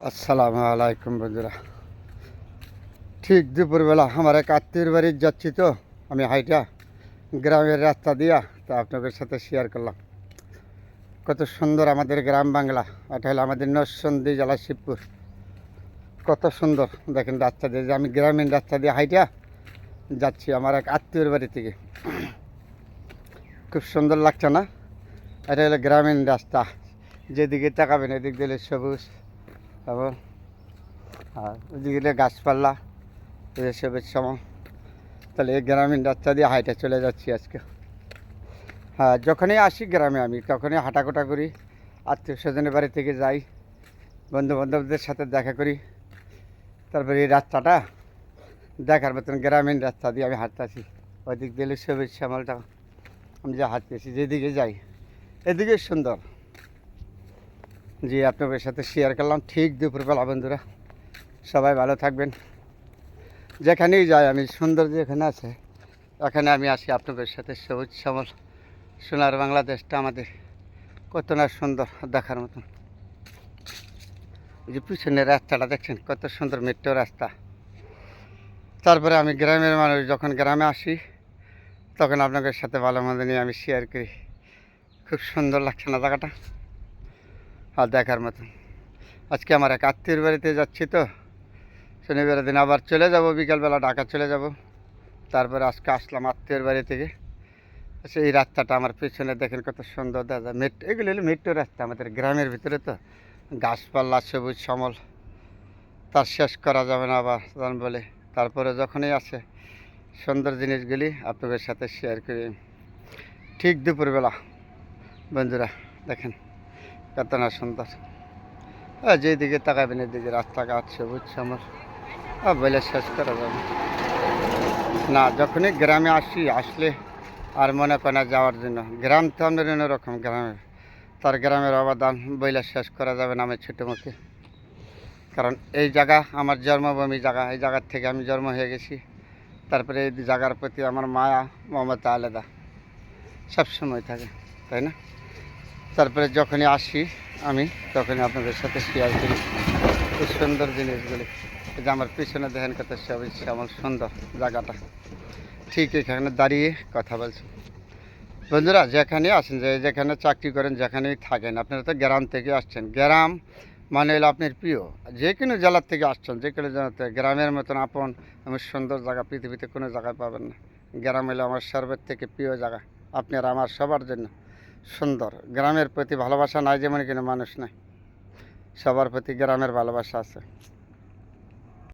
আসসালামু আলাইকুম বন্ধুরা। ঠিক দুপুরবেলা আমার এক আত্মীয়র বাড়ি যাচ্ছি তো, আমি হাইটা গ্রামের রাস্তা দিয়া তা আপনাদের সাথে শেয়ার করলাম। কত সুন্দর আমাদের গ্রাম বাংলা, এটা হলো আমাদের নরসন্দী জেলা শিবপুর। কত সুন্দর, দেখেন রাস্তা দিয়ে আমি গ্রামীণ রাস্তা দিয়ে হাইটা যাচ্ছি আমার এক আত্মীয়র বাড়ি থেকে। খুব সুন্দর লাগছে না? এটা হলো গ্রামীণ রাস্তা, যেদিকে তাকাবেন এদিক দিলে সবুজ। তারপর, আর ওদিকে গাছপালা এসবের সময়। তাহলে এই গ্রামীণ রাস্তা দিয়ে হাইটে চলে যাচ্ছি আজকে। হ্যাঁ যখনই আসি গ্রামে আমি, তখনই হাঁটাকোটা করি আত্মীয় স্বজনের বাড়ি থেকে যাই বন্ধু বান্ধবদের সাথে দেখা করি। তারপরে এই রাস্তাটা দেখার মতন গ্রামীণ রাস্তা দিয়ে আমি হাঁটতেছি। ওদিক দিলে সবুজ শ্যামলটা, আমি যা হাঁটতেছি, যেদিকে যাই এদিকে সুন্দর। জি, আপনাদের সাথে শেয়ার করলাম। ঠিক দুপুরবেলা বন্ধুরা, সবাই ভালো থাকবেন। যেখানেই যাই, আমি সুন্দর যেখানে আছে এখানে আমি আসি আপনাদের সাথে। সবুজ শ্যামল, সোনার বাংলাদেশটা আমাদের কত না সুন্দর দেখার মতন। যে পিছনের রাস্তাটা দেখছেন, কত সুন্দর মেট্রো রাস্তা। তারপরে আমি গ্রামের মানুষ, যখন গ্রামে আসি, তখন আপনাদের সাথে ভালো মন্দ নিয়ে আমি শেয়ার করি। খুব সুন্দর লাগছে না জায়গাটা। আর দেখার মতন আজকে আমার এক আত্মীয়র বাড়িতে যাচ্ছি তো। শনিবার দিন আবার চলে যাব, বিকালবেলা ঢাকা চলে যাব। তারপরে আজকে আসলাম আত্মীয়র বাড়ি থেকে। আচ্ছা এই রাস্তাটা আমার পেছনে দেখেন কত সুন্দর দাদা, মেট, এগুলো হলো মেট্রো রাস্তা আমাদের গ্রামের ভিতরে তো। গাছপালা সবুজ সমল। তার শেষ করা যাবে না আবার বলে। তারপরে যখনই আসে, সুন্দর জিনিসগুলি আপনাদের সাথে শেয়ার করি। ঠিক দুপুরবেলা। বন্ধুরা, দেখেন। কত না সুন্দর আর যেদিকে তাকাবেন এদিকে রাস্তাঘাট সবুজ আমার? আর বলে শেষ করা যাবে না, যখনই গ্রামে আসি, আসলে আর মনে করে না যাওয়ার জন্য। গ্রাম তো আমাদের অন্যরকম গ্রামের তার গ্রামের অবদান বইলে শেষ করা যাবে না আমি ছোটো মুখে কারণ এই জায়গা আমার জন্মভূমি জায়গা, এই জায়গার থেকে আমি জন্ম হয়ে গেছি। তারপরে এই জায়গার প্রতি আমার মায়া, মমতা আলাদা। সবসময় থাকে, তাই না? তারপরে যখনই আসি আমি, তখনই আপনাদের সাথে শেয়ার করি। এই সুন্দর জিনিসগুলি। যে আমার পিছনে দেখেন কত সবুজ শ্যামল সুন্দর জায়গাটা। ঠিক এখানে দাঁড়িয়ে কথা বলছি। বন্ধুরা যেখানে আসেন, যে যেখানে চাকরি করেন, যেখানেই থাকেন, আপনারা তো গ্রাম থেকে আসছেন। গ্রাম মানে হলো আপনার প্রিয়। যে কোনো জেলার থেকে আসছেন, যে কোনো জেলাতে। গ্রামের মতন আপন, আমি সুন্দর জায়গা, পৃথিবীতে কোনো জায়গায় পাবেন না। গ্রাম হলো আমার সর্বের থেকে প্রিয় জায়গা। আপনার আমার সবার জন্য। সুন্দর। গ্রামের প্রতি ভালোবাসা নাই যেমন কিনা মানুষ নাই। সবার প্রতি গ্রামের ভালোবাসা আছে।